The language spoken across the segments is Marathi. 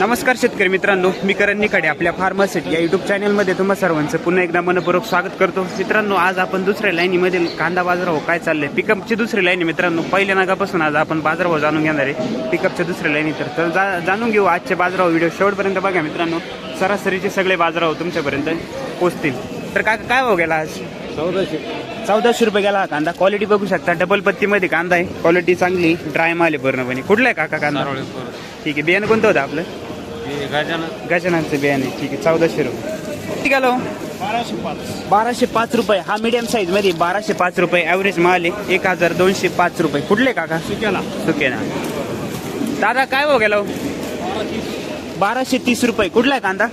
नमस्कार शेतकरी मित्रांनो मी करण निकडे आपल्या फार्मसिट या युट्यूब चॅनलमध्ये तुम्हा सर्वांचं पुन्हा एकदा मनपूर्वक स्वागत करतो. मित्रांनो आज आपण दुसऱ्या लाईनीमधील कांदा बाजारभाव काय चाललंय? पिकअपची दुसरी लाईन मित्रांनो. पहिल्या नागापासून आज आपण बाजारभाव जाणून घेणार आहे. पिकअपच्या दुसऱ्या लाईनी तर जा जाणून घेऊ आजचे बाजारभाव व्हिडिओ शेवटपर्यंत बघा मित्रांनो. सरासरीचे सगळे बाजारभाव तुमच्यापर्यंत पोहोचतील. तर काय काय भाव गेला आज? चौदाशे. चौदाशे रुपये गेला हा कांदा. क्वालिटी बघू शकता. डबल पत्तीमध्ये कांदा आहे. क्वालिटी चांगली. ड्राय माल आहे पूर्णपणे. कुठला आहे काका कांदा? ठीक आहे. बियाणं कोणतं होतं आपलं? गजाननचं बियाणे ठीक आहे. चौदाशे रुपये. किती गेलो? बाराशे पाच बाराशे पाच रुपये. हा मीडियम साईजमध्ये बाराशे पाच रुपये. ॲव्हरेज माल आहे एक हजार दोनशे पाच रुपये. कुठले काका? सुक्याला. सुके ना दादा काय हो गेलो? बाराशे तीस रुपये. कुठला आहे कांदा?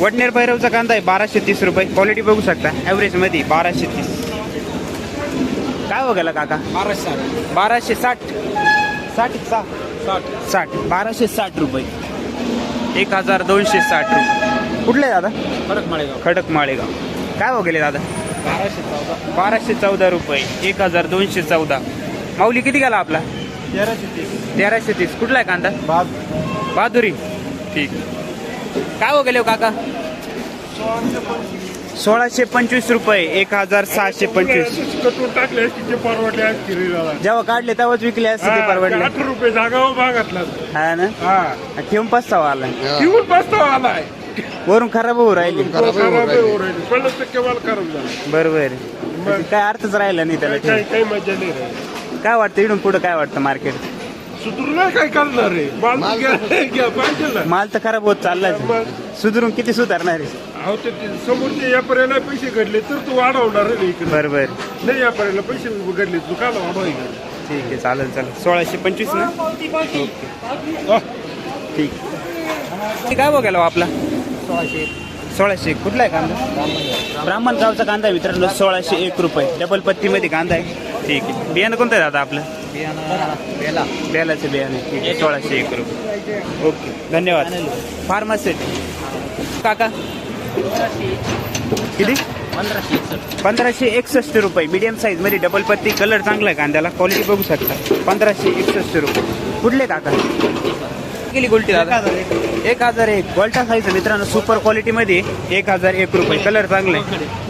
वडनेर भैरवचा कांदा आहे बाराशे तीस रुपये. क्वालिटी बघू शकता. ॲव्हरेजमध्ये बाराशे तीस. काय हो गेला काका? बाराशे साठ. बाराशे साठ. साठ साठ. साठ. बाराशे साठ रुपये. एक हजार दोनशे साठ रुपये. कुठले दादा? फरक माळेगाव. खडक माळेगाव. काय हो गेले दादा? बाराशे चौदा. बाराशे चौदा रुपये. एक हजार दोनशे चौदा. माऊली किती गेला आपला? तेराशे तीस. तेराशे तीस. कुठला आहे कांदा? बाद बहादुरी. ठीक. काय हो गेले हो काका? सोळाशे पंचवीस. रुपये एक हजार सहाशे पंचवीस. कटून टाकले तिचे परवडले किरीला जेव्हा काढले तेव्हाच विकले असते ते परवडले. अठरा रुपये जागा हो भागातला. हा ना? हा. ठेवून पस्तावा आला. येऊन बसतो आलाय. वरून खराब होऊ राहिली. खराब आहे ओरडली. पन्नास टक्के माल खराब झाला. बरोबर. काय अर्थच राहिला नाही त्याला काही काही मजा नाही राहिली. काय वाटतं इकडून पुढं काय वाटतं मार्केट काय करणार माल घ्या घ्या पाहिजे ना. माल तर खराब होत चाललाय मग सुधरून किती सुधारणार आहे? अहो ते ते समोरचे व्यापाऱ्याला पैसे घडले तर तू वाढवणार रे इकडे. बरोबर. नाही व्यापाऱ्याला पैसे घडले तू का वाढवायला ठीक आहे चालेल चालेल. सोळाशे पंचवीस ना? ठीक. ते काय बघायला हो आपला? सोळाशे कुठला आहे कांदा? ब्राह्मण गावचा कांदा आहे मित्रांनो. सोळाशे एक रुपये. डबल पत्तीमध्ये कांदा आहे. ठीक आहे. बियाणं कोणतं आहे दादा आपलं? बेलाचं बियाणं. ठीक आहे सोळाशे एक रुपये. ओके धन्यवाद. फार्मासिट काका? किती? पंधराशे एकसष्ट. रुपये. मीडियम साईजमध्ये डबल पत्ती कलर चांगला आहे कांद्याला क्वालिटी बघू शकता. पंधराशे एकसष्ट रुपये. कुठले काका गेली गोल्टी दादा. एक हजार एक. गोल्टा साईज मित्रांनो सुपर क्वालिटी मध्ये एक हजार एक रुपये. कलर चांगले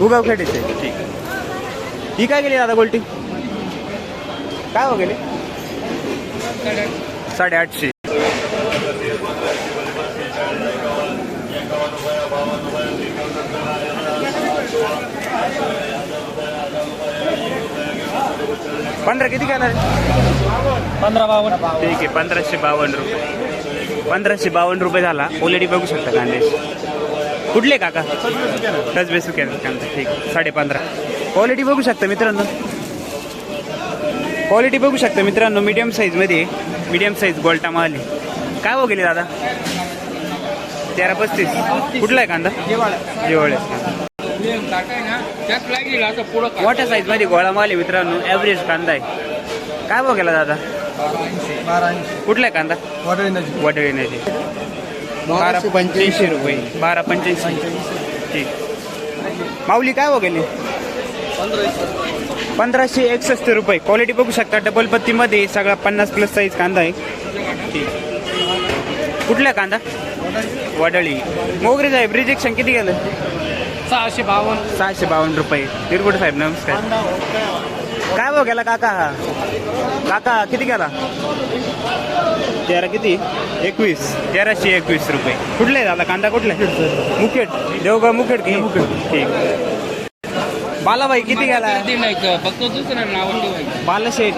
उगाव खेळायचे ठीक. ही काय गेली दादा गोल्टी? काय हो गेली? साडेआठशे पंधरा किती घेणार पंधरा बावन्न. ठीक आहे पंधराशे बावन्न रुपये. पंधराशे बावन्न रुपये झाला. क्वालिटी बघू शकता कांदे. कुठले काका? कसबे सुक्या कांदा. ठीक साडे पंधरा क्वालिटी बघू शकता मित्रांनो. क्वालिटी बघू शकता मित्रांनो मीडियम साईजमध्ये मीडियम साईज गोल्टा माल. काय हो गेले दादा? तेरा पस्तीस. कुठला आहे कांदा? जेवळ. मोठ्या साईजमध्ये गोळा माल आहे मित्रांनो ॲव्हरेज कांदा आहे. काय भाव गेला दादा? कुठला आहे कांदा? वडळी नाही बारा पंच्याऐंशी. रुपये. बारा पंच्याऐंशी. ठीक. माऊली काय गेली पंधराशे एकसष्ट रुपये. क्वालिटी बघू शकता डबल पत्तीमध्ये सगळा पन्नास प्लस साईज कांदा आहे. ठीक. कुठला कांदा? वडळी. मोगरे साहेब रिजेक्शन किती गेलं? सहाशे बावन्न. सहाशे बावन्न रुपये. तिरगुड साहेब नमस्कार. काय भाव गेला काका हा? काका किती गेला? तेरा किती? एकवीस. तेराशे एकवीस रुपये. कुठले दादा? कांदा कुठले? मुखेड. देवगाव मुखेड की? मुखेड ठीक. बालाबाई किती गेला? फक्त दुसरं नाव बालाशेठ.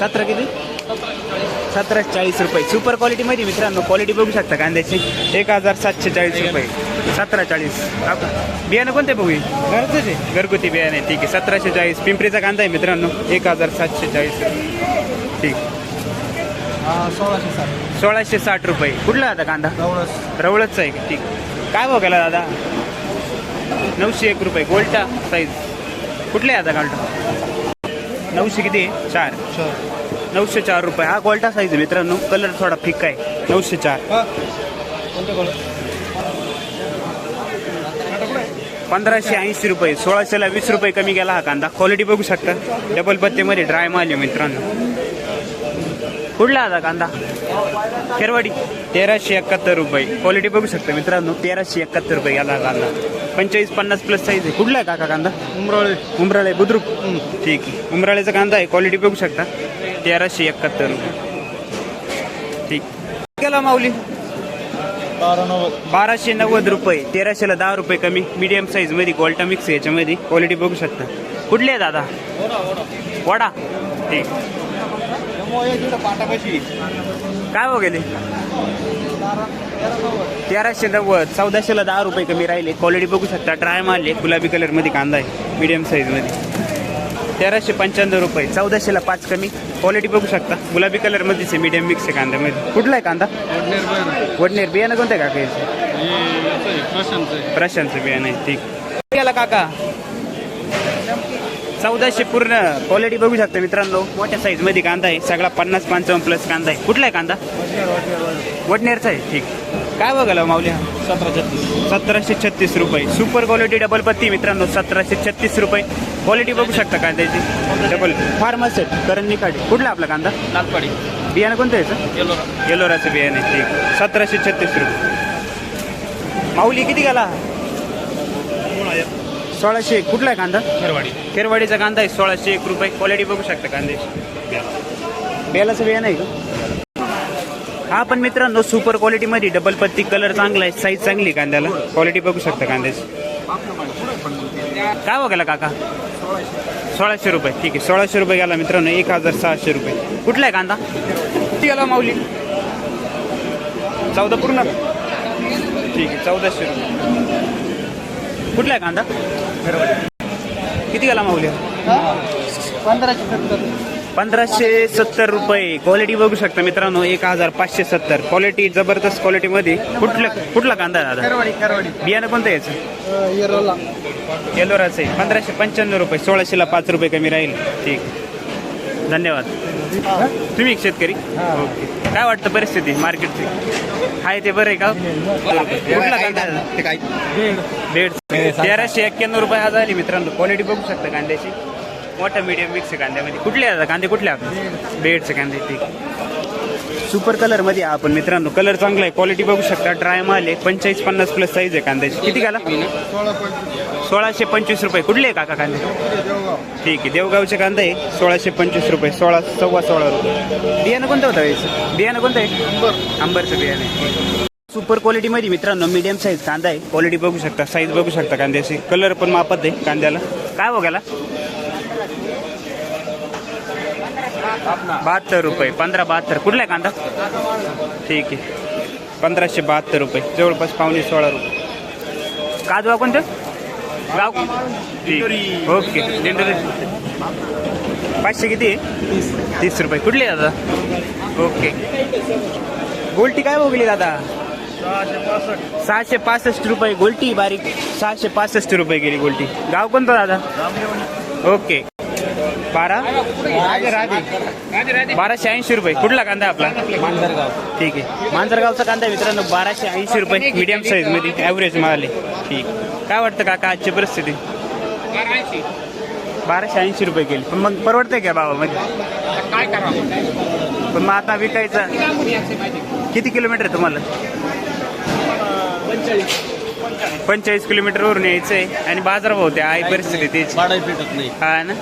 सतरा किती? सतरा चाळीस रुपये. सुपर क्वालिटी मध्ये मित्रांनो. क्वालिटी बघू शकता कांद्याची. एक हजार सातशे चाळीस रुपये. सतरा चाळीस बियाणं कोणते बघू? घरचंच आहे घरगुती बियाणे ठीक आहे. सतराशे चाळीस. पिंपरीचा कांदा आहे मित्रांनो. एक हजार सातशे चाळीस. ठीक. सोळाशे साठ. सोळाशे साठ रुपये. कुठला दादा कांदा? रवळच. आहे ठीक. काय भाव गेला दादा? नऊशे एक रुपये. गोल्टा साईज कुठले आहे दादा गोल्टा? नऊशे किती? चार. नऊशे चार रुपये. हा गोल्टा साईज आहे मित्रांनो. कलर थोडा फिक्का आहे. नऊशे चार. पंधराशे ऐंशी रुपये सोळाशेला वीस रुपये कमी गेला हा कांदा. क्वालिटी बघू शकता. डबल पत्तेमध्ये ड्राय माल आहे मित्रांनो. कुठला आता कांदा? खेरवाडी. तेराशे एकाहत्तर रुपये. क्वालिटी बघू शकता मित्रांनो. तेराशे एकाहत्तर रुपये गेला कांदा. पंचेचाळीस पन्नास प्लस साईज आहे. कुठला आहे काका कांदा? उमराळे. उमराळे बुद्रुक. ठीक आहे. उमराळेचा कांदा आहे. क्वालिटी बघू शकता. तेराशे एकाहत्तर रुपये. ठीक. केला माऊली. बाराशे नव्वद रुपये तेराशेला दहा रुपये कमी. मीडियम साईजमध्ये गोल्टा मिक्स याच्यामध्ये. क्वालिटी बघू शकता. कुठले आहे दादा? वडा. ठीक. काय हो गेले? तेराशे नव्वद चौदाशेला दहा रुपये कमी राहिले. क्वालिटी बघू शकता. ड्राय माल आहे गुलाबी कलरमध्ये कांदा आहे. मीडियम साईजमध्ये. तेराशे पंच्याण्णव रुपये. चौदाशेला पाच कमी. क्वालिटी बघू शकता. गुलाबी कलर मध्येच आहे मीडियम मिक्स आहे कांद्यामध्ये. कुठला आहे कांदा? वडनेर बियाणं कोणतं आहे काका याचं? प्रशांतचं बियाणं आहे ठीक. गेला काका. चौदाशे पूर्ण क्वालिटी बघू शकता मित्रांनो. मोठ्या साईजमध्ये कांदा आहे. सगळा पन्नास पंचावन्न प्लस कांदा आहे. कुठला आहे कांदा? वडनेरचा आहे ठीक. काय बघायला माऊली हा? सतरा छत्तीस. सतराशे छत्तीस रुपये. सुपर क्वालिटी डबल पत्ती मित्रांनो सतराशे छत्तीस रुपये. क्वालिटी बघू शकता कांद्याची डबल फार्मस आहे करण निकाडे कुठला आपला कांदा? लालपाडी बियाणं कोणतं याचं येलोरा. येलोराचं बियाणं आहे ठीक. सतराशे छत्तीस रुपये. माऊली किती गेला सोळाशे. कुठला आहे कांदा? खेरवाडी. खेरवाडीचा कांदा आहे सोळाशे एक रुपये. क्वालिटी बघू शकता कांद्याची. बेलाचं बियाणं आहे का? हा पण मित्रांनो सुपर क्वालिटीमध्ये डबल पत्ती कलर चांगला आहे साईज चांगली आहे कांद्याला. क्वालिटी बघू शकता कांद्याची. काय बघायला काका? सोळाशे रुपये. ठीक आहे सोळाशे रुपये गेला मित्रांनो एक हजार सहाशे रुपये. कुठला आहे कांदा? किती गेला माऊली. चौदा पूर्ण? ठीक आहे चौदाशे रुपये. कुठला आहे कांदा? किती गेला माऊली? पंधराशे पंधराशे सत्तर रुपये क्वालिटी बघू शकता मित्रांनो एक हजार पाचशे सत्तर. क्वालिटी जबरदस्त क्वालिटीमध्ये कुठला कुठला कांदा आहे दादा बियाणं कोणतं आहे याचं? येरोला. येलोराचं आहे. पंधराशे पंच्याण्णव रुपये सोळाशेला पाच रुपये कमी राहील. ठीक. धन्यवाद. तुम्ही एक शेतकरी? ओके. काय वाटतं परिस्थिती मार्केटची? आहे ते बरं आहे का? कुठला कांदा तेराशे एक्क्याण्णव रुपये आज आली मित्रांनो. क्वालिटी बघू शकता कांद्याची. मोठा मीडियम मिक्स कांद्यामध्ये. कुठले आता? कांदे कुठले आपण? बेडचे कांदे ठीक. सुपर कलरमध्ये आपण मित्रांनो कलर चांगला आहे. क्वालिटी बघू शकता. ड्राय माल आहे. पंचेचाळीस पन्नास प्लस साईज आहे कांद्याची. किती घाला सोळाशे पंचवीस रुपये. कुठले आहे काका कांदे? ठीक आहे. देवगावचे कांदा आहे. सोळाशे पंचवीस रुपये. सोळा सव्वा सोळा रुपये. बियाणं कोणतं होतं बियाणं कोणतं आहे? आंबरचं बियाणं आहे. सुपर क्वालिटीमध्ये मित्रांनो मीडियम साईज कांदा आहे. क्वालिटी बघू शकता. साईज बघू शकता कांद्याची. कलर पण मापत आहे कांद्याला. काय बघायला बहात्तर रुपये पंधरा बहात्तर. कुठला आहे कांदा? ठीक आहे. पंधराशे बहात्तर रुपये. जवळपास पावणे सोळा रुपये. काजवा कोणतं? गाव ठीक. ओके. दिंडोरी. पाचशे किती आहे? तीस रुपये. कुठली दादा? ओके. गोल्टी काय बघली दादा? सहाशे पासष्ट. रुपये. गोल्टी बारीक. सहाशे पासष्ट रुपये गेली गोल्टी. गाव कोणतं दादा? ओके. बारा? बाराशे ऐंशी रुपये. कुठला कांदा आपला? मांजरगाव. ठीक आहे. मांजरगावचा कांदा मित्रांनो बाराशे ऐंशी रुपये. मीडियम साईजमध्ये ॲव्हरेज मिळाले ठीक. काय वाटतं काका आजची परिस्थिती? बाराशे ऐंशी रुपये गेली पण मग परवडतंय का भावामध्ये? काय करावं? पण मग आता विकायचा. किती किलोमीटर आहे तुम्हाला? पंचेचाळीस. किलोमीटरवरून यायचं आहे आणि बाजारभाव ते आहे परिस्थिती त्याची. भाडं भेटत नाही. हा ना?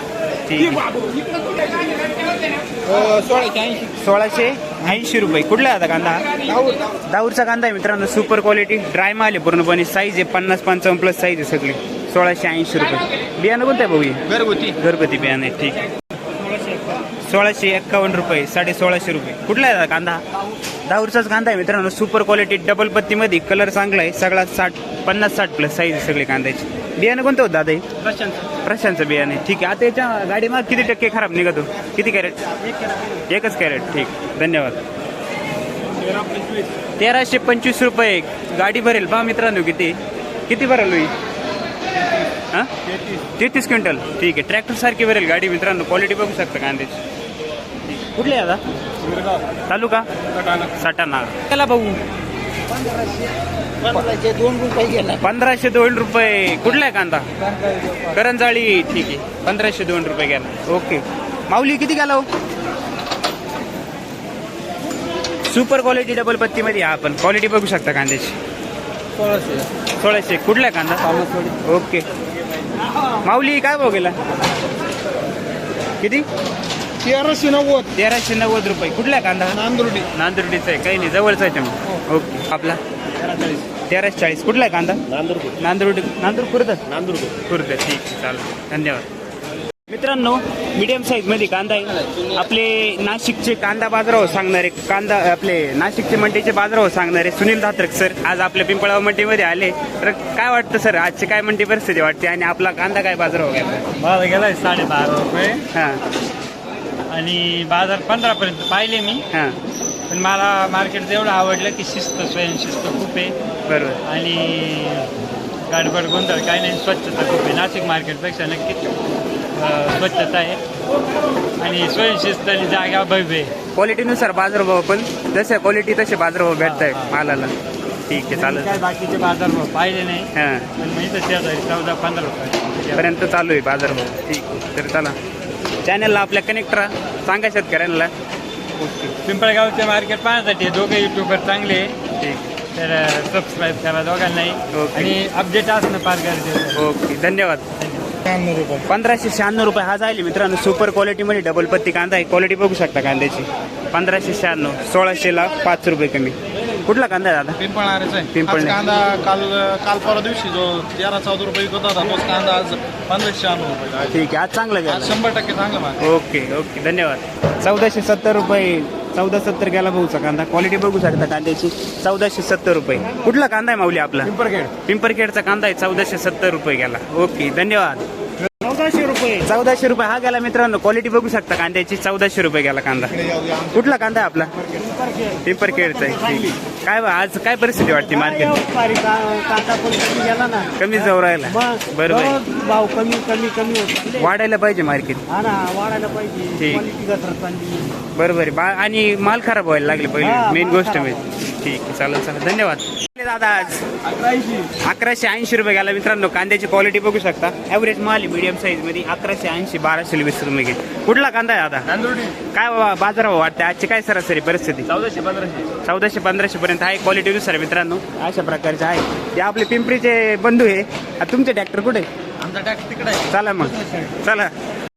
सोळाशे ऐंशी. सोळाशे ऐंशी रुपये. कुठला आहे आता कांदा? हा? दाऊरचा कांदा आहे मित्रांनो. सुपर क्वालिटी ड्राय माल आहे पूर्णपणे. साईज आहे पन्नास पंचावन्न प्लस साईज आहे सगळी. सोळाशे ऐंशी रुपये. बियाणं कोणतं आहे भाऊ? घरगुती. घरगुती बियाणं आहे. ठीक आहे. सोळाशे एक्कावन्न रुपये. साडे सोळाशे रुपये. कुठला आहे कांदा? दाऊरचाच कांदा आहे मित्रांनो. सुपर क्वालिटी डबल पत्तीमध्ये कलर चांगला आहे सगळा साठ पन्नास साठ प्लस साईज सगळी कांद्याची. बियाणं कोणतं होतं दादा हे? प्रशांतचं. बियाणं ठीक आहे. आता याच्या गाडीमाग किती टक्के खराब निघतो? किती कॅरेट? एकच कॅरेट. ठीक. धन्यवाद. तेराशे पंचवीस रुपये. गाडी भरेल. पहा मित्रांनो किती. किती भरेल होईल हां? तेहतीस क्विंटल. ठीक आहे. ट्रॅक्टर सारखी भरेल गाडी मित्रांनो. क्वालिटी बघू शकता कांद्याची. कुठली आता तालुका? सटाणा. त्याला भाऊ पंधराशे दोन रुपये गेला. पंधराशे दोन रुपये. कुठला आहे कांदा? करंजाळी. ठीक आहे. पंधराशे दोन रुपये गेला. ओके. माऊली किती गेला सुपर क्वालिटी डबल पत्तीमध्ये आहे आपण. क्वालिटी बघू शकता कांद्याची. सोळाशे. सोळाशे. कुठला आहे कांदा? ओके. माऊली काय भाव गेला? किती? तेराशे नव्वद. तेराशे नव्वद रुपये. कुठला आहे कांदा? नांदुर्डी. नांदुर्डीचा आहे. काही नाही जवळचा आहे त्यामुळे. ओके. आपला? तेराशे चाळीस कुठला आहे कांदा नांदुर्डी. नांदुर्डी नांदूर खुर्द नांदुर्डी खुर्द ठीक आहे चालेल. धन्यवाद. मित्रांनो मीडियम साईजमध्ये कांदा आहे. आपले नाशिकचे कांदा बाजारावर सांगणारे कांदा आपले नाशिकचे मंडीचे बाजारावर सांगणारे सुनील धात्रक सर आज आपल्या पिंपळाव मंडीमध्ये आले. तर काय वाटतं सर? आजची काय मंडी परिस्थिती वाटते? आणि आपला कांदा काय बाजारावर गेला गेलाय साडेबारा रुपये. हां. आणि बाजार पंधरा पर्यंत पाहिले मी. हां. पण मला मार्केट एवढं आवडलं की शिस्त स्वयंशिस्त खूप आहे. बरोबर. आणि गडबड गोंधळ काही नाही स्वच्छता खूप आहे. नाशिक मार्केटपेक्षा नक्कीच अं, स्वच्छता आहे. आणि स्वयंशिस्त आणि जागा भव्य आहे. क्वालिटीनुसार बाजारभाव पण जसं क्वालिटी तसे बाजारभाव भेटत आहे मालाला. ठीक आहे चालेल. काय बाकीचे बाजार पाहिले नाही. हां. पण मी तर शेजारी चौदा पंधरा रुपये. पर्यंत चालू आहे बाजारभाव. ठीक आहे तर चला. चॅनलला आपल्या कनेक्ट राहा सांगा शेतकऱ्यांना. ओके पिंपळगावचे मार्केट पाहण्यासाठी दोघे युट्यूबर चांगले. ठीक. तर सबस्क्राईब करा दोघांनाही. आणि अपडेट असणं फार गरजेचं. ओके. धन्यवाद. शहाण्णव रुपये. पंधराशे शहाण्णव रुपये हा जाईल. मित्रांनो सुपर क्वालिटीमध्ये डबल पत्ती कांदा आहे. क्वालिटी बघू शकता कांद्याची. पंधराशे शहाण्णव सोळाशेला पाच रुपये कमी. कुठला कांदा आहे दादा? पिंपळणारेच आहे. पिंपळणे. आज कांदा काल काल परवा दिवशी जो तेरा चौदा रुपये विकत होता तोच कांदा आज पंधराशे शहाण्णव रुपये आहे. ठीक आहे आज चांगलं आज गेलं शंभर टक्के चांगला माल ओके ओके धन्यवाद. चौदाशे सत्तर रुपये चौदा सत्तर गेला भाऊचा कांदा. क्वालिटी बघू शकता कांद्याची. चौदाशे सत्तर रुपये. कुठला कांदा आहे माऊली आपला? पिंपरखेड. पिंपरखेडचा कांदा आहे चौदाशे सत्तर रुपये गेला. ओके धन्यवाद. रुपये. चौदाशे रुपये हा गेला मित्रांनो. क्वालिटी बघू शकता कांद्याची. चौदाशे रुपये गेला कांदा. कुठला कांदा आहे आपला? आहे. ठीक. आहे. काय बा, आज काय परिस्थिती वाटते मार्केट कांदा पण कमी गेला ना. कमी जाऊ राहिला. मग बरोबर आहे. भाव कमी कमी कमी होत. वाढायला पाहिजे मार्केट हा ना वाढायला पाहिजे. ठीक. क्वालिटी घसरत चालली. बरोबर आहे. बा आणि माल खराब व्हायला लागले पहिले. हा, मेन माल गोष्ट खराब म्हणजे. ठीक आहे चालेल चालेल. धन्यवाद. दादा आज. अकराशे. ऐंशी रुपये गेला. मित्रांनो कांद्याची क्वालिटी बघू शकता. ॲव्हरेज माल आहे मीडियम साईजमध्ये. अकराशे ऐंशी बाराशे वीस रुपये घेत कुठला कांदा आहे दादा? नांदुर्डी. काय बा- बाजारभाव वाटते आजची काय सरासरी परिस्थिती? चौदाशे पंधराशे. चौदाशे पंधराशे पर्यंत आहे क्वालिटीनुसार मित्रांनो. अशा प्रकारचे आहे. ते आपले पिंपरीचे बंधू आहे. तुमचे ट्रॅक्टर कुठे? आमचा टॅक्स तिकडे आहे. चला मग. चला.